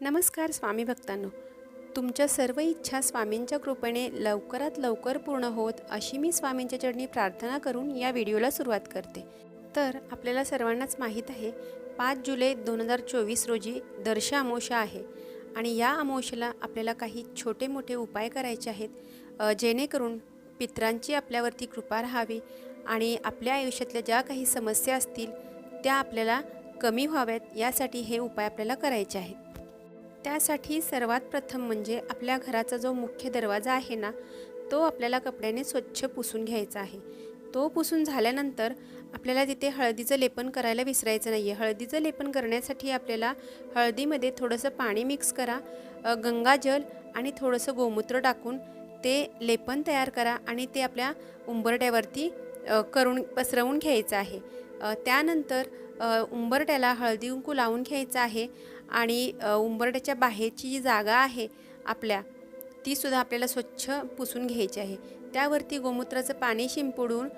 नमस्कार स्वामी भक्तांनो. तुमच्या सर्व इच्छा स्वामींच्या कृपेने लवकरात लवकर पूर्ण होत अशी मी स्वामींच्या चरणी प्रार्थना करून या व्हिडिओला सुरुवात करते. तर आपल्याला सर्वांनाच माहीत आहे पाच जुलै दोन हजार चोवीस रोजी दर्श अमोशा आहे आणि या अमोशेला आपल्याला काही छोटे मोठे उपाय करायचे आहेत जेणेकरून पित्रांची आपल्यावरती कृपा राहावी आणि आपल्या आयुष्यातल्या ज्या काही समस्या असतील त्या आपल्याला कमी व्हाव्यात यासाठी हे उपाय आपल्याला करायचे आहेत. त्यासाठी सर्वात प्रथम म्हणजे आपल्या घराचा जो मुख्य दरवाजा आहे ना तो आपल्याला कपड्याने स्वच्छ पुसून घ्यायचा आहे. तो पुसून झाल्यानंतर आपल्याला तिथे हळदीचं लेपन करायला विसरायचं नाही आहे हळदीचं लेपन करण्यासाठी आपल्याला हळदीमध्ये थोडंसं पाणी मिक्स करा गंगाजल आणि थोडंसं गोमूत्र टाकून ते लेपन तयार करा आणि ते आपल्या उंबरट्यावरती करून पसरवून घ्यायचं आहे. त्यानंतर उंबरट्याला हळदी कुंकू लावून घ्यायचं आहे आणि उंबरट्याच्या बाहेरची जी जागा आहे आपल्या तीसुद्धा आपल्याला स्वच्छ पुसून घ्यायची आहे. त्यावरती गोमूत्राचं पाणी शिंपडून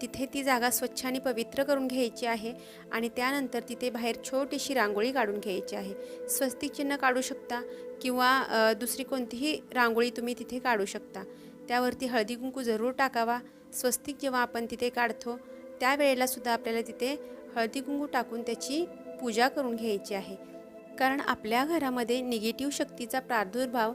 तिथे ती जागा स्वच्छ आणि पवित्र करून घ्यायची आहे आणि त्यानंतर तिथे बाहेर छोटीशी रांगोळी काढून घ्यायची आहे. स्वस्तिक चिन्ह काढू शकता किंवा दुसरी कोणतीही रांगोळी तुम्ही तिथे काढू शकता. त्यावरती हळदी कुंकू जरूर टाकावा. स्वस्तिक जेव्हा आपण तिथे काढतो त्यावेळेलासुद्धा आपल्याला तिथे हळदी कुंकू टाकून त्याची पूजा करून घ्यायची आहे. कारण आपल्या घरामध्ये निगेटिव्ह शक्तीचा प्रादुर्भाव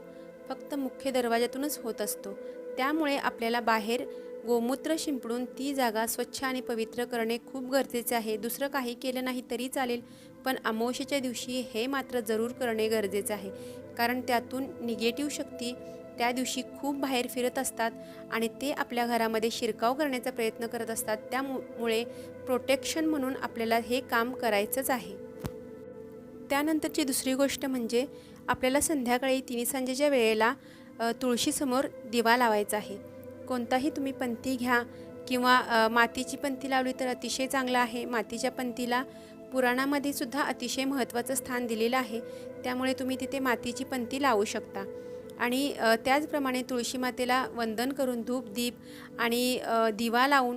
फक्त मुख्य दरवाजातूनच होत असतो. त्यामुळे आपल्याला बाहेर गोमूत्र शिंपडून ती जागा स्वच्छ आणि पवित्र करणे खूप गरजेचे आहे. दुसरं काही केलं नाही तरी चालेल पण अमावस्येच्या दिवशी हे मात्र जरूर करणे गरजेचे आहे. कारण त्यातून निगेटिव्ह शक्ती त्या दिवशी खूप बाहेर फिरत असतात आणि ते आपल्या घरामध्ये शिरकाव करण्याचा प्रयत्न करत असतात. त्यामुळे प्रोटेक्शन म्हणून आपल्याला हे काम करायचंच आहे. त्यानंतरची दुसरी गोष्ट म्हणजे आपल्याला संध्याकाळी तिन्ही सांजेच्या वेळेला तुळशीसमोर दिवा लावायचा आहे. कोणताही तुम्ही पंथी घ्या किंवा मातीची पंथी लावली तर अतिशय चांगलं आहे. मातीच्या पंथीला पुराणामध्ये सुद्धा अतिशय महत्त्वाचं स्थान दिलेलं आहे. त्यामुळे तुम्ही तिथे मातीची पंथी लावू शकता. आणि त्याचप्रमाणे तुळशी मातेला वंदन करून धूप दीप आणि दिवा लावून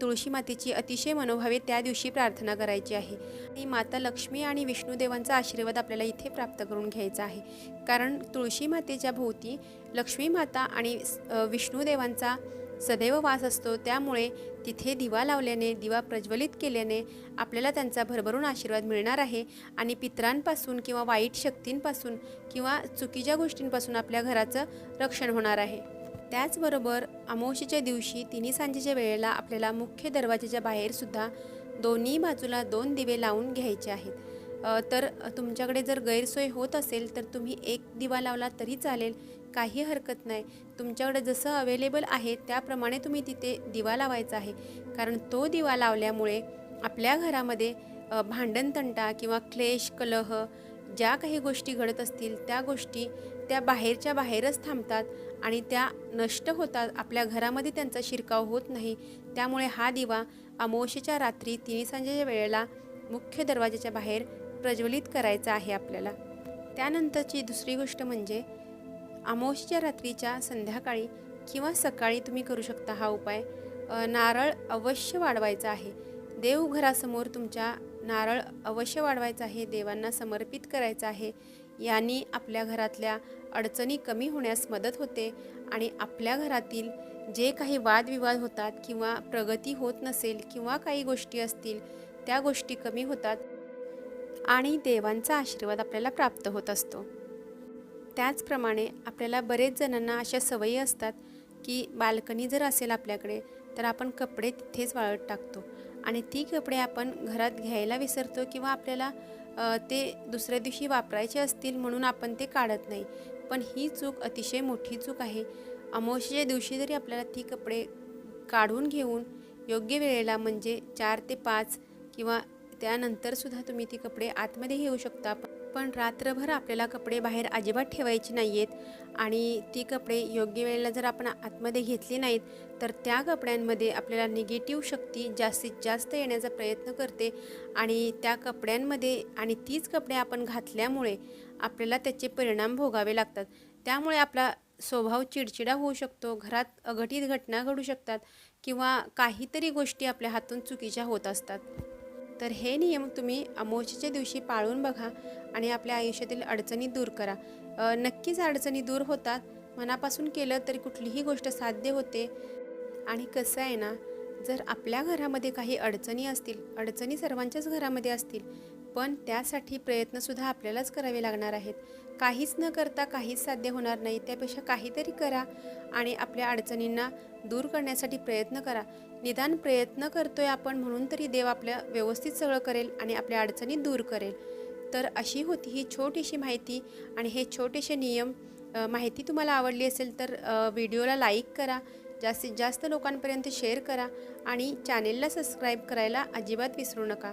तुळशी मातेची अतिशय मनोभावे त्या दिवशी प्रार्थना करायची आहे. आणि माता लक्ष्मी आणि विष्णुदेवांचा आशीर्वाद आपल्याला इथे प्राप्त करून घ्यायचा आहे. कारण तुळशी मातेच्या भोवती लक्ष्मी माता आणि विष्णूदेवांचा विष्णुदेवांचा सदैव वास असतो. त्यामुळे तिथे दिवा लावल्याने दिवा प्रज्वलित केल्याने आपल्याला त्यांचा भरभरून आशीर्वाद मिळणार आहे आणि पित्रांपासून किंवा वाईट शक्तींपासून किंवा चुकीच्या गोष्टींपासून आपल्या घराचं रक्षण होणार आहे. त्याचबरोबर अमावशीच्या दिवशी तिन्ही सांजेच्या वेळेला आपल्याला मुख्य दरवाजाच्या बाहेरसुद्धा दोन्ही बाजूला दोन दिवे लावून घ्यायचे आहेत. तर तुमच्याकडे जर गैरसोय होत असेल तर तुम्ही एक दिवा लावला तरी चालेल. काही हरकत नाही. तुमच्याकडे जसं अवेलेबल आहे त्याप्रमाणे तुम्ही तिथे दिवा लावायचा आहे. कारण तो दिवा लावल्यामुळे आपल्या घरामध्ये भांडणतंटा किंवा क्लेश कलह ज्या काही गोष्टी घडत असतील त्या गोष्टी त्या बाहेरच्या बाहेरच थांबतात आणि त्या नष्ट होतात. आपल्या घरामध्ये त्यांचा शिरकाव होत नाही. त्यामुळे हा दिवा अमोशेच्या रात्री तिन्ही सांजेच्या वेळेला मुख्य दरवाजाच्या बाहेर प्रज्वलित करायचं आहे आपल्याला. त्यानंतरची दुसरी गोष्ट म्हणजे आमोशच्या रात्रीच्या संध्याकाळी किंवा सकाळी तुम्ही करू शकता हा उपाय. नारळ अवश्य वाढवायचा आहे. देवघरासमोर तुमच्या नारळ अवश्य वाढवायचा आहे देवांना समर्पित करायचा आहे. यांनी आपल्या घरातल्या अडचणी कमी होण्यास मदत होते आणि आपल्या घरातील जे काही वादविवाद होतात किंवा प्रगती होत नसेल किंवा काही गोष्टी असतील त्या गोष्टी कमी होतात. आणि देवांचा आशीर्वाद आपल्याला प्राप्त होत असतो. त्याचप्रमाणे आपल्याला बरेच जणांना अशा सवयी असतात की बाल्कनी जर असेल आपल्याकडे तर आपण कपडे तिथेच वाळत टाकतो. आणि ती कपडे आपण घरात घ्यायला विसरतो किंवा आपल्याला ते दुसऱ्या दिवशी वापरायचे असतील म्हणून आपण ते काढत नाही. पण ही चूक अतिशय मोठी चूक आहे. अमावस्येच्या दिवशी जरी आपल्याला ती कपडे काढून घेऊन योग्य वेळेला म्हणजे चार ते पाच किंवा त्यानंतरसुद्धा तुम्ही ती कपडे आतमध्ये घेऊ शकता. पण रात्रभर आपल्याला कपडे बाहेर अजिबात ठेवायचे नाही आहेत आणि ती कपडे योग्य वेळेला जर आपण आतमध्ये घेतली नाहीत तर त्या कपड्यांमध्ये आपल्याला निगेटिव्ह शक्ती जास्तीत जास्त येण्याचा प्रयत्न करते. आणि त्या कपड्यांमध्ये आणि तीच कपडे आपण घातल्यामुळे आपल्याला त्याचे परिणाम भोगावे लागतात. त्यामुळे आपला स्वभाव चिडचिडा होऊ शकतो घरात अघटित घटना घडू शकतात किंवा काहीतरी गोष्टी आपल्या हातून चुकीच्या होत असतात. तर हे नियम तुम्ही अमावस्येच्या दिवशी पाळून बघा आणि आपल्या आयुष्यातील अडचणी दूर करा. नक्कीच अडचणी दूर होतात. मनापासून केलं तरी कुठलीही गोष्ट साध्य होते. आणि कसं आहे ना जर आपल्या घरामध्ये काही अडचणी असतील अडचणी सर्वांच्याच घरामध्ये असतील पण त्यासाठी प्रयत्नसुद्धा आपल्यालाच करावे लागणार आहेत. काहीच न करता काहीच साध्य होणार नाही त्यापेक्षा काहीतरी करा आणि आपल्या अडचणींना दूर करण्यासाठी प्रयत्न करा. निदान प्रयत्न करतोय आपण म्हणून तरी देव आपल्या व्यवस्थित सगळं करेल आणि आपल्या अडचणी दूर करेल. तर अशी होती ही छोटीशी माहिती आणि हे छोटेसे नियम माहिती तुम्हाला आवडली असेल तर व्हिडिओला लाईक करा जास्तीत जास्त लोकांपर्यंत शेअर करा आणि चॅनेलला सबस्क्राईब करायला अजिबात विसरू नका.